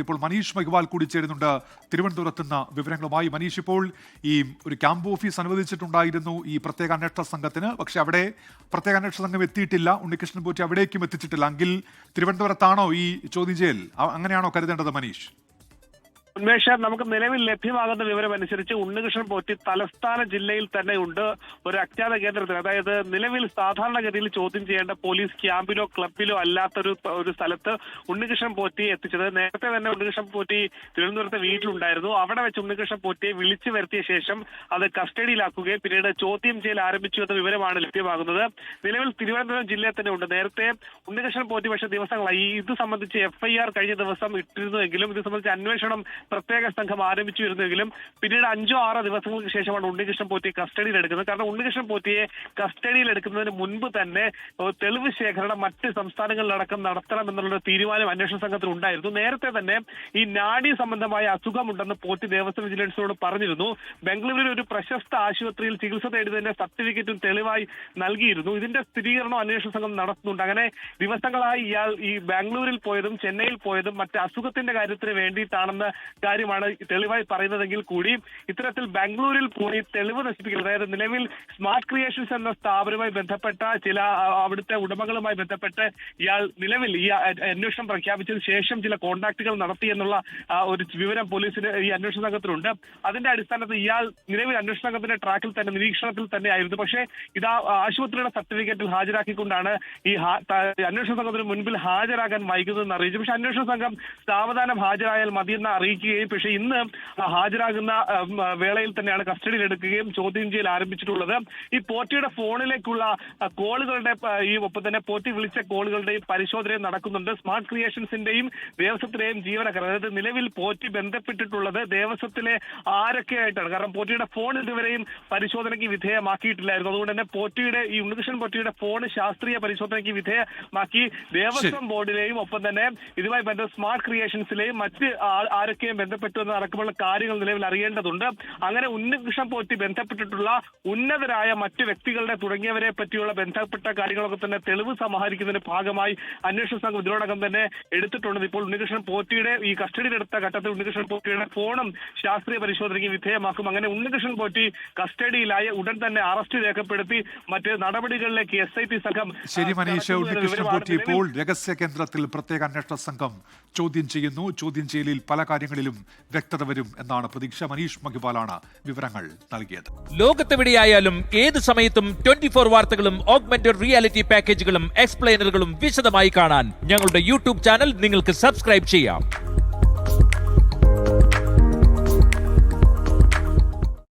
ഇപ്പോൾ മനീഷ് മഹിവാൽ കൂടി ചേരുന്നുണ്ട്. തിരുവനന്തപുരത്ത് നിന്ന് വിവരങ്ങളുമായി മനീഷ് ഇപ്പോൾ ഈ ഒരു ക്യാമ്പ് ഓഫീസ് അനുവദിച്ചിട്ടുണ്ടായിരുന്നു ഈ പ്രത്യേക അന്വേഷണ സംഘത്തിന്. പക്ഷെ അവിടെ പ്രത്യേക അന്വേഷണ സംഘം എത്തിയിട്ടില്ല. ഉണ്ണികൃഷ്ണൻ പോറ്റി അവിടേക്കും എത്തിച്ചിട്ടില്ല. എങ്കിൽ തിരുവനന്തപുരത്താണോ ഈ ചോദ്യം ചെയ്യൽ? അങ്ങനെയാണോ കരുതേണ്ടത് മനീഷ്? ഉന്മേഷ് നമുക്ക് നിലവിൽ ലഭ്യമാകുന്ന വിവരം അനുസരിച്ച് ഉണ്ണികൃഷ്ണൻ പോറ്റി തലസ്ഥാന ജില്ലയിൽ തന്നെ ഉണ്ട് ഒരു അജ്ഞാത കേന്ദ്രത്തിൽ അതായത് നിലവിൽ സാധാരണഗതിയിൽ ചോദ്യം ചെയ്യേണ്ട പോലീസ് ക്യാമ്പിലോ ക്ലബിലോ അല്ലാത്തൊരു ഒരു സ്ഥലത്ത് ഉണ്ണികൃഷ്ണൻ പോറ്റി എത്തിച്ചത്. നേരത്തെ തന്നെ ഉണ്ണികൃഷ്ണൻ പോറ്റി തിരുവനന്തപുരത്തെ വീട്ടിലുണ്ടായിരുന്നു. അവിടെ വെച്ച് ഉണ്ണികൃഷ്ണൻ പോറ്റിയെ വിളിച്ചു വരുത്തിയ ശേഷം അത് കസ്റ്റഡിയിലാക്കുകയും പിന്നീട് ചോദ്യം ചെയ്യൽ ആരംഭിച്ചു എന്ന വിവരമാണ് ലഭ്യമാകുന്നത്. നിലവിൽ തിരുവനന്തപുരം ജില്ലയിൽ തന്നെ ഉണ്ട് നേരത്തെ ഉണ്ണികൃഷ്ണൻ പോറ്റി പക്ഷേ ദിവസങ്ങളായി. ഇത് സംബന്ധിച്ച് എഫ്ഐആർ കഴിഞ്ഞ ദിവസം ഇട്ടിരുന്നുവെങ്കിലും ഇത് സംബന്ധിച്ച് അന്വേഷണം പ്രത്യേക സംഘം ആരംഭിച്ചു വരുന്നെങ്കിലും പിന്നീട് അഞ്ചോ ആറോ ദിവസങ്ങൾക്ക് ശേഷമാണ് ഉണ്ണികൃഷ്ണൻ പോറ്റിയെ കസ്റ്റഡിയിൽ എടുക്കുന്നത്. കാരണം ഉണ്ണികൃഷ്ണൻ പോറ്റിയെ കസ്റ്റഡിയിൽ എടുക്കുന്നതിന് മുൻപ് തന്നെ തെളിവ് ശേഖരണം മറ്റ് സംസ്ഥാനങ്ങളിലടക്കം നടത്തണം എന്നുള്ള തീരുമാനം അന്വേഷണ സംഘത്തിൽ ഉണ്ടായിരുന്നു. നേരത്തെ തന്നെ ഈ നാഡി സംബന്ധമായ അസുഖമുണ്ടെന്ന് പോറ്റി ദേവസ്വം വിജിലൻസിനോട് പറഞ്ഞിരുന്നു. ബംഗളൂരുവിൽ ഒരു പ്രശസ്ത ആശുപത്രിയിൽ ചികിത്സ തേടിയതിന്റെ സർട്ടിഫിക്കറ്റും തെളിവായി നൽകിയിരുന്നു. ഇതിന്റെ സ്ഥിരീകരണം അന്വേഷണ സംഘം നടത്തുന്നുണ്ട്. അങ്ങനെ ദിവസങ്ങളായി ഇയാൾ ഈ ബാംഗ്ലൂരിൽ പോയതും ചെന്നൈയിൽ പോയതും മറ്റ് അസുഖത്തിന്റെ കാര്യത്തിന് വേണ്ടിയിട്ടാണെന്ന കാര്യമാണ് തെളിവായി പറയുന്നതെങ്കിൽ കൂടി ഇത്തരത്തിൽ ബാംഗ്ലൂരിൽ പോയി തെളിവ് നശിപ്പിക്കുന്നത് അതായത് നിലവിൽ സ്മാർട്ട് ക്രിയേഷൻസ് എന്ന സ്ഥാപനവുമായി ബന്ധപ്പെട്ട ചില അവിടുത്തെ ഉടമകളുമായി ബന്ധപ്പെട്ട് ഇയാൾ നിലവിൽ ഈ അന്വേഷണം പ്രഖ്യാപിച്ചതിന് ശേഷം ചില കോണ്ടാക്ടുകൾ നടത്തി എന്നുള്ള ഒരു വിവരം പോലീസിന് ഈ അന്വേഷണ സംഘത്തിലുണ്ട്. അതിന്റെ അടിസ്ഥാനത്തിൽ ഇയാൾ നിലവിൽ അന്വേഷണ സംഘത്തിന്റെ ട്രാക്കിൽ തന്നെ നിരീക്ഷണത്തിൽ തന്നെ ആയിരുന്നു. പക്ഷേ ഇതാ ആശുപത്രിയുടെ സർട്ടിഫിക്കറ്റിൽ ഹാജരാക്കിക്കൊണ്ടാണ് ഈ അന്വേഷണ സംഘത്തിന് മുൻപിൽ ഹാജരാകാൻ വൈകുന്നതെന്ന് അറിയിച്ചു. പക്ഷേ അന്വേഷണ സംഘം സാവധാനം ഹാജരായാൽ മതിയെന്ന് അറിയിക്കുകയും പക്ഷേ ഇന്ന് ഹാജരാകുന്ന വേളയിൽ തന്നെയാണ് കസ്റ്റഡിയിൽ എടുക്കുകയും ചോദ്യം ചെയ്യൽ ആരംഭിച്ചിട്ടുള്ളത്. ഈ പോറ്റിയുടെ ഫോണിലേക്കുള്ള കോളുകളുടെ ഈ ഒപ്പം തന്നെ പോറ്റി വിളിച്ച കോളുകളുടെയും പരിശോധനയും നടക്കുന്നുണ്ട്. സ്മാർട്ട് ക്രിയേഷൻസിന്റെയും ദേവസ്വത്തിലെയും ജീവനക്കാർ അതായത് നിലവിൽ പോറ്റി ബന്ധപ്പെട്ടിട്ടുള്ളത് ദേവസ്വത്തിലെ ആരൊക്കെയായിട്ടാണ്. കാരണം പോറ്റിയുടെ ഫോൺ ഇതുവരെയും പരിശോധനയ്ക്ക് വിധേയമാക്കിയിട്ടില്ലായിരുന്നു. അതുകൊണ്ട് തന്നെ പോറ്റിയുടെ ഈ ഉണ്ണികൃഷ്ണൻ പോറ്റിയുടെ ഫോൺ ശാസ്ത്രീയ പരിശോധനയ്ക്ക് വിധേയമാക്കി ദേവസ്വം ബോർഡിലെയും ഒപ്പം തന്നെ ഇതുമായി ബന്ധ സ്മാർട്ട് ക്രിയേഷൻസിലെയും മറ്റ് ആ- ആരൊക്കെയും ബന്ധപ്പെട്ടു എന്ന് അടക്കമുള്ള കാര്യങ്ങൾ നിലവിൽ അറിയേണ്ടതുണ്ട്. അങ്ങനെ ഉന്നകൃഷ്ണൻ പോറ്റി ബന്ധപ്പെട്ടിട്ടുള്ള ഉന്നതരായ മറ്റു വ്യക്തികളുടെ തുടങ്ങിയവരെ പറ്റിയുള്ള ബന്ധപ്പെട്ട കാര്യങ്ങളൊക്കെ തന്നെ തെളിവ് സമാഹരിക്കുന്നതിന്റെ ഭാഗമായി അന്വേഷണ സംഘം ഇതിനോടകം തന്നെ എടുത്തിട്ടുണ്ട്. ഇപ്പോൾ ഉണ്ണികൃഷ്ണൻ പോറ്റിയുടെ ഈ കസ്റ്റഡിയിലെടുത്ത ഘട്ടത്തിൽ ഉണ്ണികൃഷ്ണൻ പോറ്റിയുടെ ഫോണും ശാസ്ത്രീയ പരിശോധനയ്ക്ക് വിധേയമാക്കും. അങ്ങനെ ഉണ്ണികൃഷ്ണൻ പോറ്റി കസ്റ്റഡിയിലായ ഉടൻ തന്നെ അറസ്റ്റ് രേഖപ്പെടുത്തി മറ്റ് നടപടികളിലേക്ക് എസ് ഐ ടി സംഘം ശരി മനീഷ ഉണ്ണികൃഷ്ണൻ പോറ്റി ഇപ്പോൾ രഹസ്യ കേന്ദ്രത്തിൽ പ്രത്യേക അന്വേഷണ സംഘം ചോദ്യം ചെയ്യുന്നു. ചോദ്യം ചെയ്യലിൽ പല കാര്യങ്ങളിലും വ്യക്തത വരും എന്നാണ് പ്രതീക്ഷ. മനീഷ് മഹിപാലാണ് വിവരങ്ങൾ നൽകിയത്. ലോകത്തെവിടെയായാലും ഏത് സമയത്തും ട്വന്റി ഫോർ വാർത്തകളും ഓഗ്മെന്റഡ് റിയാലിറ്റി പാക്കേജുകളും എക്സ്പ്ലെയിനറുകളും വിശദമായി കാണാൻ ഞങ്ങളുടെ യൂട്യൂബ് ചാനൽ നിങ്ങൾക്ക് സബ്സ്ക്രൈബ് ചെയ്യാം.